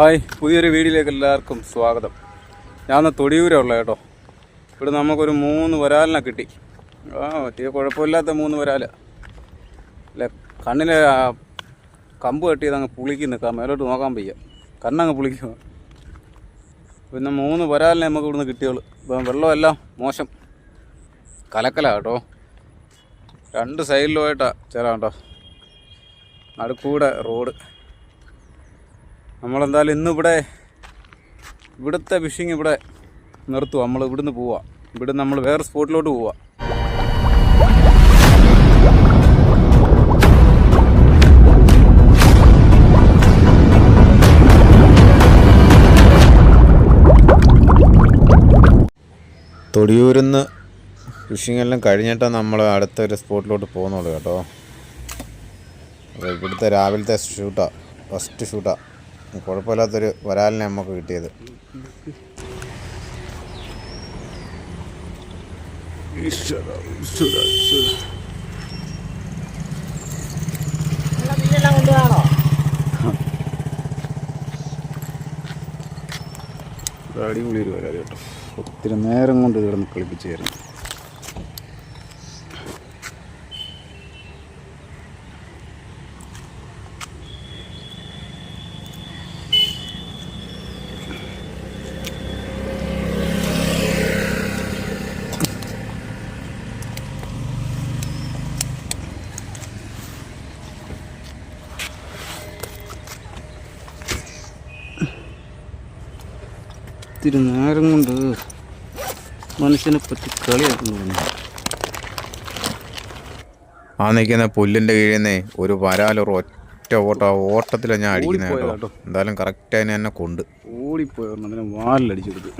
Hi പുതിയൊരു വീഡിയോയിലേക്ക് എല്ലാവർക്കും സ്വാഗതം. ഞാൻ തൊടിയൂരുള്ള കേട്ടോ. ഇവിടെ നമുക്കൊരു മൂന്ന് വരാലിനെ കിട്ടി. ആ പറ്റിയ കുഴപ്പമില്ലാത്ത മൂന്ന് വരാൽ അല്ല കണ്ണിലെ കമ്പ് കെട്ടിയത് അങ്ങ് പുളിക്ക് നിൽക്കാം മേലോട്ട് നോക്കാൻ വയ്യ. കണ്ണങ്ങ് പുളിക്കുക പിന്നെ മൂന്ന് വരാലിനെ നമുക്ക് ഇവിടുന്ന് കിട്ടിയുള്ളൂ. ഇപ്പം വെള്ളമെല്ലാം മോശം. കലക്കല കേട്ടോ. രണ്ട് സൈഡിലുമായിട്ടാണ് ചേരാം കേട്ടോ. നടുക്കൂടെ റോഡ്. നമ്മളെന്തായാലും ഇന്നിവിടെ ഇവിടുത്തെ ഫിഷിങ് ഇവിടെ നിർത്തുക നമ്മൾ ഇവിടുന്ന് പോവാ. ഇവിടെ നമ്മൾ വേറെ സ്പോട്ടിലോട്ട് പോവാ. തൊടിയൂരിന്ന് ഫിഷിംഗ് എല്ലാം കഴിഞ്ഞിട്ടാണ് നമ്മൾ അടുത്തൊരു സ്പോട്ടിലോട്ട് പോകുന്നുള്ളൂ കേട്ടോ. അപ്പോൾ ഇവിടുത്തെ രാവിലത്തെ ഷൂട്ടാണ് ഫസ്റ്റ് ഷൂട്ടാണ് കുഴപ്പമില്ലാത്തൊരു വരാലിനെ നമുക്ക് കിട്ടിയത്. അടിപൊളി ഒരു വരാതി കേട്ടോ. ഒത്തിരി നേരം കൊണ്ട് ഇത് കിടന്ന് കളിപ്പിച്ചു തരുന്നു. ഒത്തിരി നേരം കൊണ്ട് മനുഷ്യനെ പറ്റി കളിയാക്കുന്നു. ആ നിൽക്കുന്ന പുല്ലിന്റെ കീഴിൽ നിന്ന് ഒരു വരാലൊരു ഒറ്റ ഓട്ട. ഓട്ടത്തിലെ ഓട്ടത്തിലാണ് ഞാൻ അടിക്കുന്നത് കേട്ടോ. എന്തായാലും കറക്റ്റ് അതിനെ തന്നെ കൊണ്ട്. ഓടിപ്പോയി അതിനെ വാലിലടിച്ചെടുത്ത്.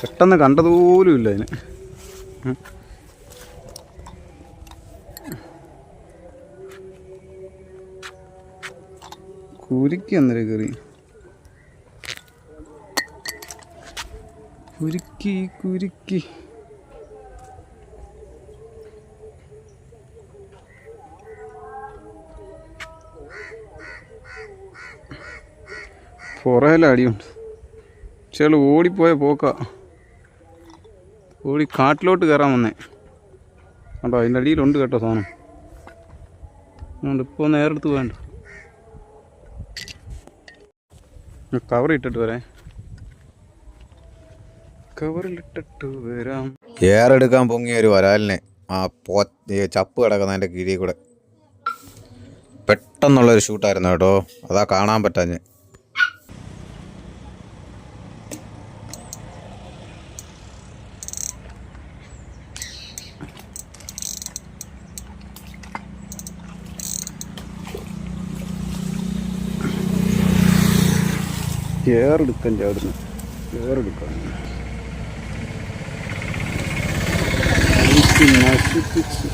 പെട്ടെന്ന് കണ്ടതുപോലും ഇല്ല അതിന്. കുരുക്കി അന്നേരം കയറി കുരുക്കി കുരുക്കി. പുറയിലടിയുണ്ട് ചില ഓടിപ്പോയ പോക്ക. ഓടി കാട്ടിലോട്ട് കയറാൻ വന്നേ. കണ്ടോ അതിന്റെ അടിയിലുണ്ട് കേട്ടോ സാധനം. അതുകൊണ്ട് ഇപ്പോൾ നേരെടുത്ത് പോകണ്ട. കവർ ഇട്ടിട്ട് വരാം. കവറിലിട്ടിട്ട് വരാം. ഏറെടുക്കാൻ പൊങ്ങിയ ഒരു വരാലിനെ ആ പോ ചപ്പ് കിടക്കുന്നതിന്റെ കീഴിൽ കൂടെ. പെട്ടെന്നുള്ളൊരു ഷൂട്ടായിരുന്നു കേട്ടോ. അതാ കാണാൻ പറ്റാഞ്ഞ്. ഏറെടുക്കാൻ ചേർന്ന് ഏറെടുക്കാൻ. നശിപ്പിച്ച്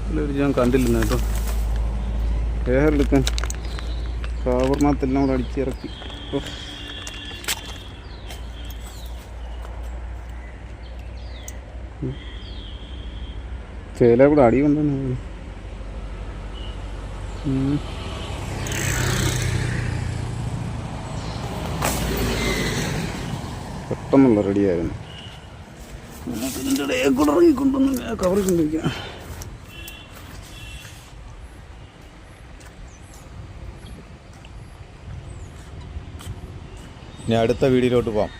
ഇതിലൊരു ഞാൻ കണ്ടില്ലെന്ന് കേട്ടോ. ഏറെടുക്കാൻ കാവർണത്തെല്ലാം കൂടെ അടിച്ചിറക്കി. ചേല കൂടെ അടി കൊണ്ടുവന്നു. പെട്ടെന്നുള്ള റെഡിയായിരുന്നു ഇതിന്റെ ഇടയിൽ കൂടെ ഇറങ്ങിക്കൊണ്ടൊന്ന് കവർ കൊണ്ടിരിക്കാം ഇനി അടുത്ത വീഡിയോയിലോട്ട് പോവാം.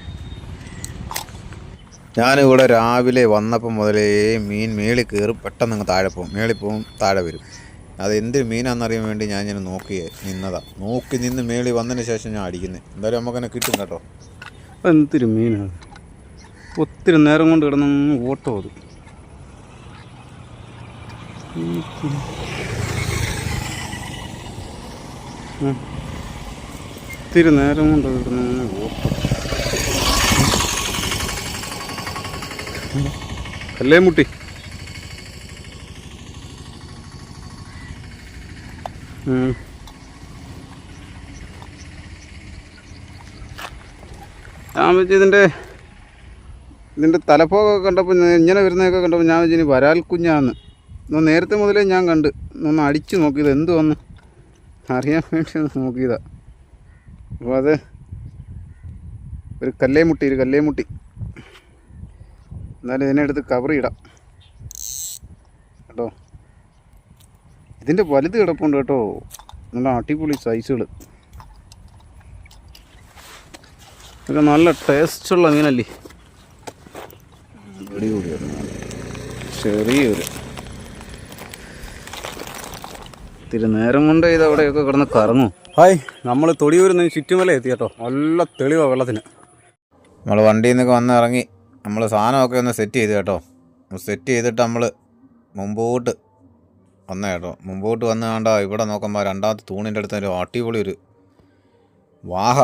ഞാനിവിടെ രാവിലെ വന്നപ്പം മുതലേ മീൻ മേളിൽ കയറും പെട്ടെന്ന് അങ്ങ് താഴെ പോകും. മേളിൽ പോകും താഴെ വരും. അത് എന്ത് മീനാണെന്നറിയാൻ വേണ്ടി ഞാൻ ഇങ്ങനെ നോക്കി നിന്നതാണ് നോക്കി നിന്ന് മേളിൽ വന്നതിന് ശേഷം ഞാൻ അടിക്കുന്നത് എന്തായാലും നമുക്കെന്നെ കിട്ടും കേട്ടോ. എന്തൊരു മീനാണ് ഒത്തിരി നേരം കൊണ്ട് കിടന്ന ഓട്ടോ അത്. ഒത്തിരി നേരം കൊണ്ട് കിടന്ന ഓട്ടോ അല്ലേ മുട്ടി ഉം. ഞാൻ വെച്ച് ഇതിന്റെ ഇതിന്റെ തലപ്പോകൊക്കെ കണ്ടപ്പോൾ ഇങ്ങനെ വരുന്നതൊക്കെ കണ്ടപ്പോൾ ഞാൻ വെച്ചിനി വരാൽ കുഞ്ഞാന്ന്. ഒന്ന് നേരത്തെ മുതലേ ഞാൻ കണ്ട്. ഒന്ന് അടിച്ചു നോക്കിയത് എന്ത് വന്ന് അറിയാൻ വേണ്ടി ഒന്ന് നോക്കിയതാ. അപ്പോൾ അത് ഒരു കല്ലേമുട്ടി ഒരു കല്ലേമുട്ടി. എന്നാലും ഇതിനെ എടുത്ത് കവർ ഇടാം. കേട്ടോ? ഇതിന്റെ വലുത് കിടപ്പുണ്ട് കേട്ടോ. നല്ല അടിപൊളി സൈസുകൾ ഇതൊക്കെ നല്ല ടേസ്റ്റുള്ള മീനല്ലേ? ചെറിയൊരു ഇത്തിരി നേരം കൊണ്ട് ഇത് അവിടെയൊക്കെ കിടന്ന് കറങ്ങും. ഹായ് നമ്മൾ തൊടിയൂരിൽ നിന്ന് ചുറ്റുമല എത്തി കേട്ടോ നല്ല തെളിവാണ് വെള്ളത്തിന്. നമ്മൾ വണ്ടിയിൽ നിന്നൊക്കെ വന്ന് ഇറങ്ങി നമ്മൾ സാധനമൊക്കെ ഒന്ന് സെറ്റ് ചെയ്ത് കേട്ടോ. സെറ്റ് ചെയ്തിട്ട് നമ്മൾ മുമ്പോട്ട് വന്ന കേട്ടോ. മുമ്പോട്ട് വന്ന് കണ്ട ഇവിടെ നോക്കുമ്പോൾ രണ്ടാമത്തെ തൂണിന്റെ അടുത്ത് ഒരു അടിപൊളി ഒരു വാഹ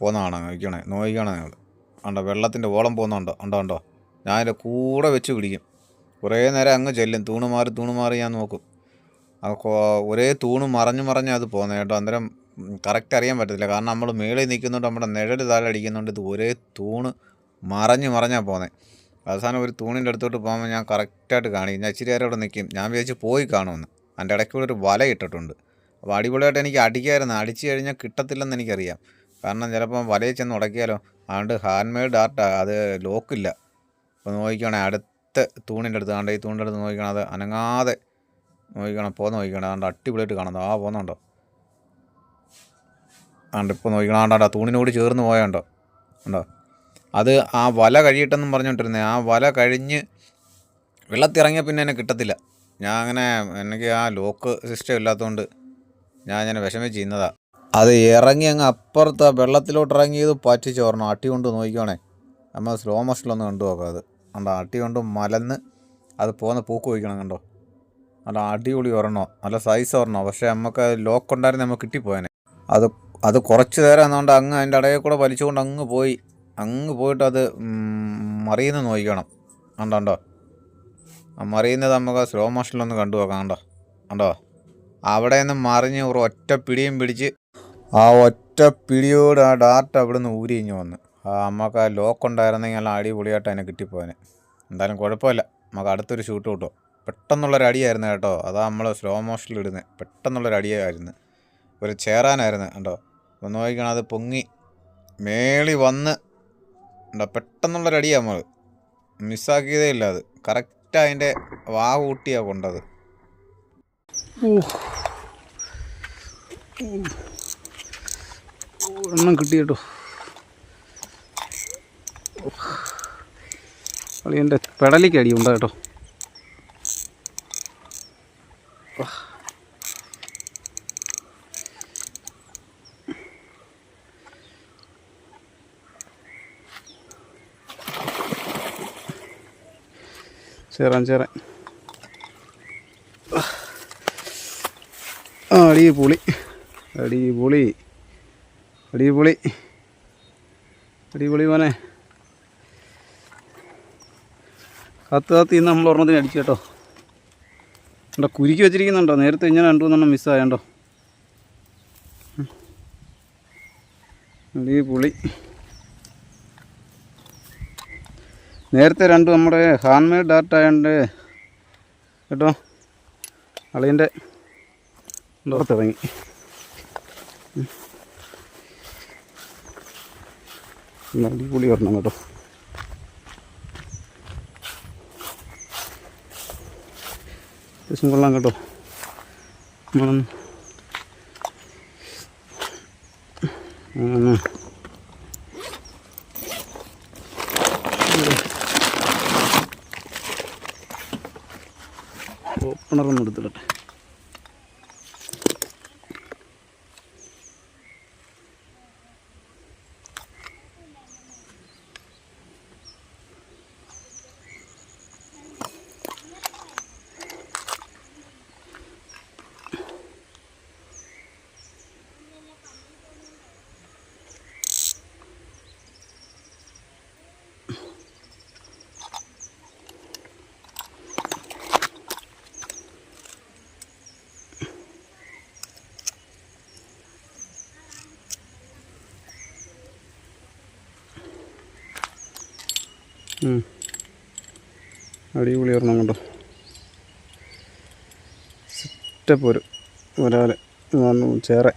പോകുന്നതാണ് നോക്കണേ നോക്കിക്കണേ നിങ്ങൾ ഉണ്ടോ വെള്ളത്തിന്റെ ഓളം പോകുന്നുണ്ടോ ഉണ്ടോ ഉണ്ടോ ഞാൻ അതിന്റെ കൂടെ വെച്ച് പിടിക്കും. കുറേ നേരം അങ്ങ് ചെല്ലും. തൂണ് മാറി തൂണ് മാറി ഞാൻ നോക്കും. അപ്പോൾ ഒരേ തൂണ് മറഞ്ഞ് മറഞ്ഞ് അത് പോകുന്നത് കേട്ടോ. അന്നേരം കറക്റ്റ് അറിയാൻ പറ്റത്തില്ല. കാരണം നമ്മൾ മേളിൽ നിൽക്കുന്നുണ്ട് നമ്മുടെ നിഴൽ താഴെ അടിക്കുന്നുണ്ട് ഇത് ഒരേ തൂണ് മറഞ്ഞ് മറഞ്ഞാണ് പോകുന്നത് അവസാനം ഒരു തൂണിന്റെ അടുത്തോട്ട് പോകുമ്പോൾ ഞാൻ കറക്റ്റായിട്ട് കാണിക്കും. ഞാൻ ഇച്ചിരി നേരം അവിടെ നിൽക്കും ഞാൻ വിചാരിച്ച് പോയി കാണുമെന്ന്. അതിന്റെ ഇടയ്ക്കുള്ളൊരു വല ഇട്ടിട്ടുണ്ട്. അപ്പോൾ അടിപൊളിയായിട്ട് എനിക്ക് അടിക്കായിരുന്നു. അടിച്ചു കഴിഞ്ഞാൽ കിട്ടത്തില്ലെന്ന് എനിക്കറിയാം. കാരണം ചിലപ്പം വലയിൽ ചെന്ന് ഉടക്കിയാലോ? അതുകൊണ്ട് ഹാൻഡ് മെയ്ഡ് ആർട്ടാണ് അത് ലോക്കില്ല അപ്പോൾ നോക്കിക്കണേ അടുത്ത തൂണിന്റെ അടുത്ത് കണ്ട? ഈ തൂണിന്റെ അടുത്ത് നോക്കിക്കണം അത് അനങ്ങാതെ നോക്കിക്കണം പോ നോക്കിക്കണം. അതുകൊണ്ട് അടിപൊളിയായിട്ട് കാണുന്നത് ആ പോകുന്നുണ്ടോ അതുകൊണ്ട് ഇപ്പോൾ നോക്കിക്കണം ആ തൂണിനോട് ചേർന്ന് പോയുണ്ടോ? ഉണ്ടോ? അത് ആ വല കഴിയിട്ടെന്നും പറഞ്ഞുകൊണ്ടിരുന്നത് ആ വല കഴിഞ്ഞ് വെള്ളത്തിറങ്ങിയ പിന്നെ എന്നെ കിട്ടത്തില്ല. ഞാൻ അങ്ങനെ എനിക്ക് ആ ലോക്ക് സിസ്റ്റം ഇല്ലാത്തതുകൊണ്ട് ഞാൻ ഇങ്ങനെ വിഷമിച്ച് ചെയ്യുന്നതാ അത് ഇറങ്ങി അങ്ങ് അപ്പുറത്ത് വെള്ളത്തിലോട്ട് ഇറങ്ങിയത് പറ്റിച്ച് ഓർണം അട്ടി കൊണ്ട് നോക്കിക്കോണേ. നമ്മൾ സ്ലോ മോഷനിലൊന്ന് കണ്ടു നോക്കാം അത്. കണ്ടോ അട്ടി കൊണ്ട് മലന്ന് അത് പോകുന്ന പൂക്ക് ഒഴിക്കണം കണ്ടോ. നല്ല അടിപൊളി ഒരെണ്ണോ നല്ല സൈസ് ഒരെണ്ണോ. പക്ഷേ നമുക്ക് ലോക്ക് ഉണ്ടായിരുന്നു നമുക്ക് കിട്ടിപ്പോയനെ. അത് അത് കുറച്ച് നേരം എന്നുകൊണ്ട് അങ്ങ് അതിന്റെ ഇടയിൽ കൂടെ വലിച്ചുകൊണ്ട് അങ്ങ് പോയി. അങ്ങ് പോയിട്ട് അത് മറിയുന്നത് നോക്കിക്കണം. കണ്ടോ കണ്ടോ. മറിയുന്നത് നമുക്ക് സ്ലോ മോഷനിലൊന്ന് കണ്ടു നോക്കാം കണ്ടോ. കണ്ടോ. അവിടെ നിന്ന് മറിഞ്ഞ് ഒരു ഒറ്റ പിടിയും പിടിച്ച് ആ ഒറ്റ പിടിയോട് ആ ഡാർട്ട് അവിടെ നിന്ന് ഊരിഞ്ഞു വന്ന്. ആ നമുക്ക് ആ ലോക്ക് ഉണ്ടായിരുന്നെങ്കിൽ നല്ല അടിപൊളിയായിട്ട് അതിനെ കിട്ടിപ്പോയനെ. എന്തായാലും കുഴപ്പമില്ല. നമുക്ക് അടുത്തൊരു ഷൂട്ട് കിട്ടും. പെട്ടെന്നുള്ളൊരു അടിയായിരുന്നു കേട്ടോ. അതാ നമ്മൾ സ്ലോ മോഷനിൽ ഇടുന്നത് പെട്ടെന്നുള്ളൊരു അടിയായിരുന്നു. ഒരു ചേറാനായിരുന്നു കേട്ടോ ഒന്ന് നോക്കിക്കണം അത് പൊങ്ങി മേളി വന്ന് ഉണ്ടോ പെട്ടെന്നുള്ളൊരു അടിയാണ് നമ്മൾ മിസ്സാക്കിയതേ ഇല്ല അത്. കറക്റ്റ് അതിന്റെ വാ കൂട്ടിയാണ് കൊണ്ടത്. എണ്ണം കിട്ടി കേട്ടോ അളിയന്റെ പെടലിക്ക് അടി ഉണ്ട് കേട്ടോ. ചേറാൻ ചേറാൻ. ആ അടിപൊളി അടിപൊളി. അടിപൊളി. അടിപൊളി മോനെ. കത്ത് കത്ത് ഇന്ന് നമ്മൾ ഒരെണ്ണത്തിന് അടിച്ചു കേട്ടോ. കണ്ടോ കുരുക്കി വെച്ചിരിക്കുന്നുണ്ടോ? നേരത്തെ ഇങ്ങനെ രണ്ടു മൂന്നെണ്ണം മിസ്സായണ്ടോ അടിപൊളി. നേരത്തെ രണ്ട് നമ്മുടെ ഹാൻഡ് മെയ്ഡ് ഡാർട്ട് ആയതുകൊണ്ട് കേട്ടോ അളിയന്റെ പുറത്തിറങ്ങി നല്ല അടിപൊളി വരണം കേട്ടോ. അത്യാവശ്യം കൊള്ളാം കേട്ടോ. മണം ഓപ്പണറൊന്നും എടുത്തിട്ടെ അടിപൊളി ഒരെണ്ണം കണ്ടോ? ഒരാളെ ഒരാൾ ചേറെ.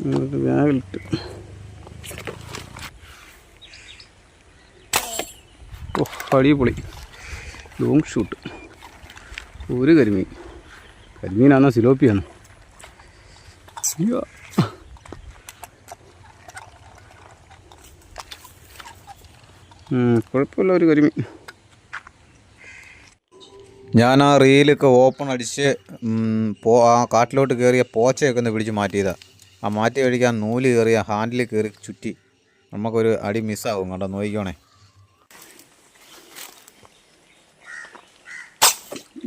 എന്നിട്ട് ബാഗിലിട്ട് ഓ അടിപൊളി. ലോങ് ഷൂട്ട് ഒരു കരിമീൻ. കരിമീനാണോ? സിലോപ്പിയാണോ അയ്യോ ഉം, കുഴപ്പമില്ല ഒരു കരിമീൻ. ഞാൻ ആ റീലൊക്കെ ഓപ്പൺ അടിച്ച് പോ ആ കാട്ടിലോട്ട് കയറിയ പോച്ചയൊക്കെ ഒന്ന് പിടിച്ച് മാറ്റിയതാണ് ആ മാറ്റി കഴിക്കാൻ നൂൽ കയറിയ ഹാൻഡിൽ കയറി ചുറ്റി. നമുക്കൊരു അടി മിസ്സാവും കേട്ടോ നോക്കിക്കോണേ.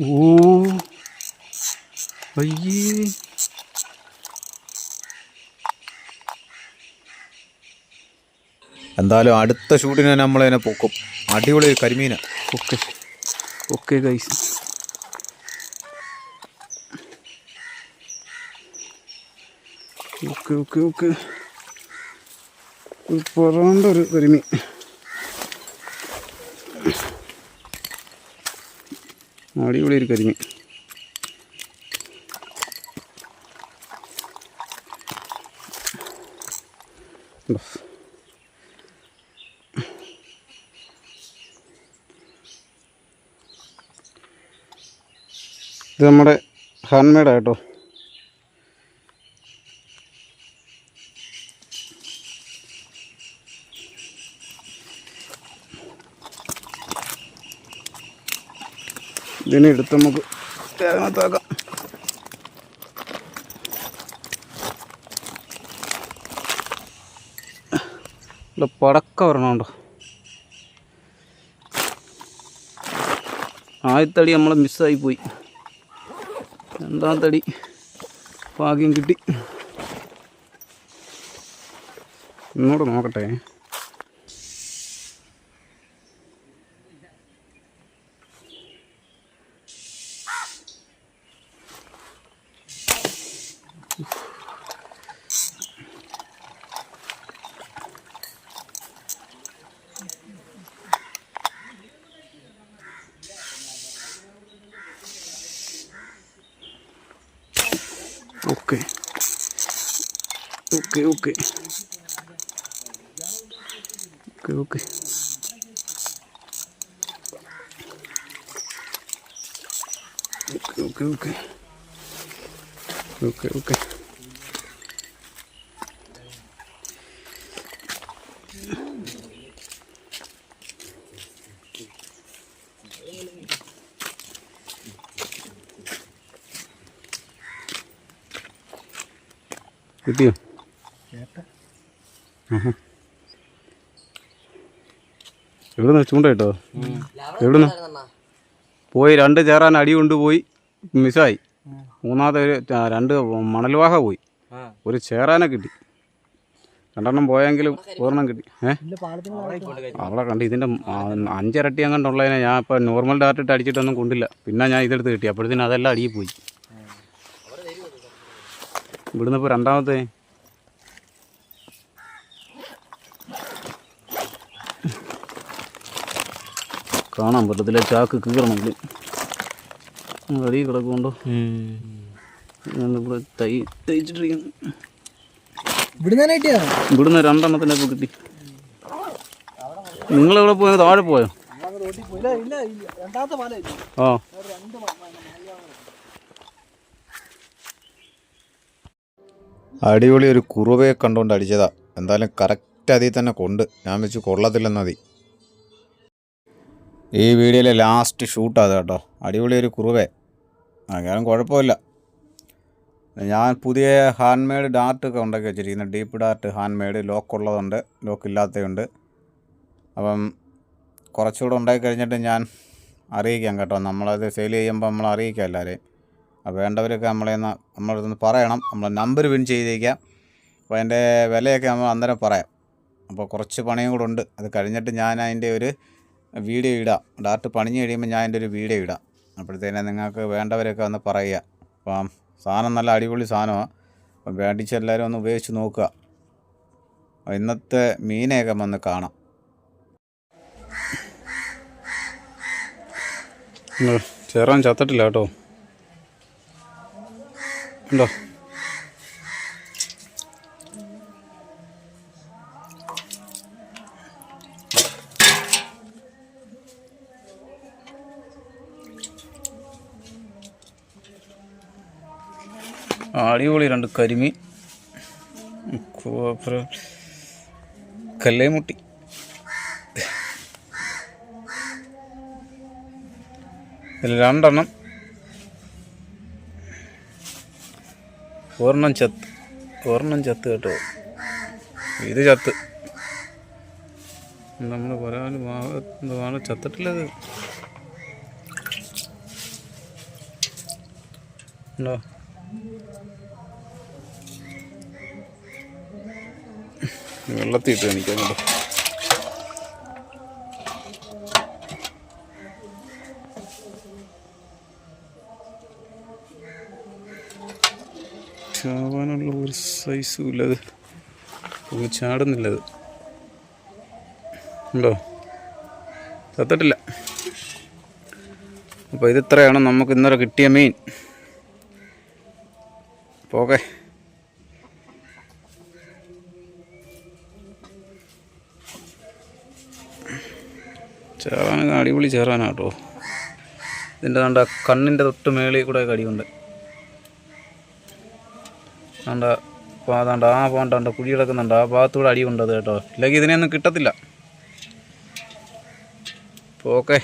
ഓ അയ്യേ. എന്തായാലും അടുത്ത ഷൂട്ടിന് നമ്മളതിനെ പൊക്കും. അടിപൊളി കരിമീന. Okay. Okay guys okay okay okay. ഒരു ഒരു കരിമീൻ. അടിപൊളി ഒരു കരിമീൻ. ഉണ്ടോ? ഇത് നമ്മുടെ ഹാൻഡ് മെയ്ഡാ കേട്ടോ. ഇതിനെ എടുത്ത് നമുക്ക് തേങ്ങത്താക്കാം ഇവിടെ പടക്ക വരണമുണ്ടോ ആദ്യത്തടി നമ്മൾ മിസ്സായി പോയി. രണ്ടാമത്തെ തടി ഭാഗ്യം കിട്ടി. ഇങ്ങോട്ട് നോക്കട്ടെ. creo que creo creo que. Creo creo que. Good deal. എവിടുന്ന് ചൂണ്ട കിട്ടോ എവിടുന്ന്? പോയി രണ്ട് ചേറാൻ അടി കൊണ്ടുപോയി മിസ്സായി. മൂന്നാമത്തെ ഒരു രണ്ട് മണൽവാഹ പോയി. ഒരു ചേറാനെ കിട്ടി. രണ്ടെണ്ണം പോയെങ്കിലും ഒരെണ്ണം കിട്ടി. ഏഹ് അവിടെ കണ്ട് ഇതിന്റെ അഞ്ചിരട്ടി അങ്ങോട്ടുള്ളതിനെ ഞാൻ ഇപ്പം നോർമൽ ഡാർട്ട് ഇട്ട് അടിച്ചിട്ടൊന്നും കൊണ്ടില്ല. പിന്നെ ഞാൻ ഇതെടുത്ത് കിട്ടി. അപ്പോഴത്തേനും അതെല്ലാം അടിയിൽ പോയി. ഇവിടുന്ന് ഇപ്പോൾ രണ്ടാമത്തെ കാണാൻ പറ്റത്തില്ല. ചാക്ക് കീറണമെങ്കിൽ. അടി കിടക്കുന്നുണ്ടോ? ഞാനിവിടെ തൈ തയ്ച്ചിട്ടിരിക്കുന്നു ഇവിടുന്ന് കിട്ടിയോ ഇവിടുന്ന് രണ്ടെണ്ണത്തിനെ ഇപ്പോൾ കിട്ടി. നിങ്ങളെവിടെ പോയത് താഴെ പോയോ? ഇല്ല ഇല്ല ഇല്ല രണ്ടാമത്തെ പാല ആ. അടിപൊളി ഒരു കുറുവയെ കണ്ടുകൊണ്ട് അടിച്ചതാ. എന്തായാലും കറക്റ്റ് അതിൽ തന്നെ കൊണ്ട്. ഞാൻ വെച്ച് കൊള്ളത്തില്ലെന്നതി ഈ വീഡിയോയിലെ ലാസ്റ്റ് ഷൂട്ടാണ് കേട്ടോ. അടിപൊളി ഒരു കുറുവേ. അങ്ങനെ കുഴപ്പമില്ല. ഞാൻ പുതിയ ഹാൻഡ് മെയ്ഡ് ഡാർട്ടൊക്കെ ഉണ്ടാക്കി വെച്ചിരിക്കുന്നത് deep dart hand made lock ഉള്ളതുണ്ട് lock ഇല്ലാത്തതുണ്ട്. അപ്പം കുറച്ചുകൂടെ ഉണ്ടാക്കി കഴിഞ്ഞിട്ട് ഞാൻ അറിയിക്കാം കേട്ടോ. നമ്മളത് സെയിൽ ചെയ്യുമ്പോൾ നമ്മൾ അറിയിക്കാം എല്ലാവരെയും അപ്പോൾ വേണ്ടവരൊക്കെ നമ്മളെ നമ്മളടുത്ത് പറയണം. നമ്മൾ നമ്പർ വിൻ ചെയ്തേക്കാം. അപ്പോൾ അതിന്റെ വിലയൊക്കെ നമ്മൾ അന്നേരം പറയാം. അപ്പോൾ കുറച്ച് പണിയും കൂടെ ഉണ്ട്. അത് കഴിഞ്ഞിട്ട് ഞാൻ അതിന്റെ ഒരു വീഡിയോ ഇടാം. ഡാർട്ട് പണിഞ്ഞ് കഴിയുമ്പോൾ ഞാൻ എന്റെ ഒരു വീഡിയോ ഇടാം. അപ്പോഴത്തേനും നിങ്ങൾക്ക് വേണ്ടവരൊക്കെ ഒന്ന് പറയുക. അപ്പം സാധനം നല്ല അടിപൊളി സാധനമാണ് അപ്പം വേണ്ടിച്ച് എല്ലാവരും ഒന്ന് ഉപയോഗിച്ച് നോക്കുക. ഇന്നത്തെ മീനെയൊക്കെ വന്ന് കാണാം. ചേറാൻ ചത്തിട്ടില്ല കേട്ടോ. ഉണ്ടോ? അടിപൊളി രണ്ട് കരിമീൻ. കോപ്ര കല്ലേമുട്ടി. ഇതിൽ രണ്ടെണ്ണം. ഒരെണ്ണം ചത്ത്. ഒരെണ്ണം ചത്ത് കേട്ടോ. ഇത് ചത്ത്. നമ്മൾ വരാൻ ഭാഗത്ത് ചത്തിട്ടില്ലത് ഉണ്ടോ? വെള്ളത്തിൽ എനിക്ക് ചാവാനുള്ള ഒരു സൈസും ഇല്ലത് ഒന്ന് ചാടുന്നില്ലത് ഉണ്ടോ? ചത്തിട്ടില്ല. അപ്പോൾ ഇത് ഇത്രയാണ് നമുക്ക് ഇന്നലെ കിട്ടിയ മീൻ. പോകെ. ചേറാൻ അടിപൊളി ചേറാനാട്ടോ. ഇതിന്റെ കണ്ട കണ്ണിന്റെ തൊട്ട് മേളിൽ കൂടെ കടിയുണ്ട് കണ്ട അതാണ്ട് ആ പാണ്ടാണ്ട കുഴി കിടക്കുന്നുണ്ട്. ആ ഭാഗത്തൂടെ അടിയുണ്ട് അത് കേട്ടോ. ഇല്ലെങ്കിൽ ഇതിനെയൊന്നും കിട്ടത്തില്ല. ഓക്കെ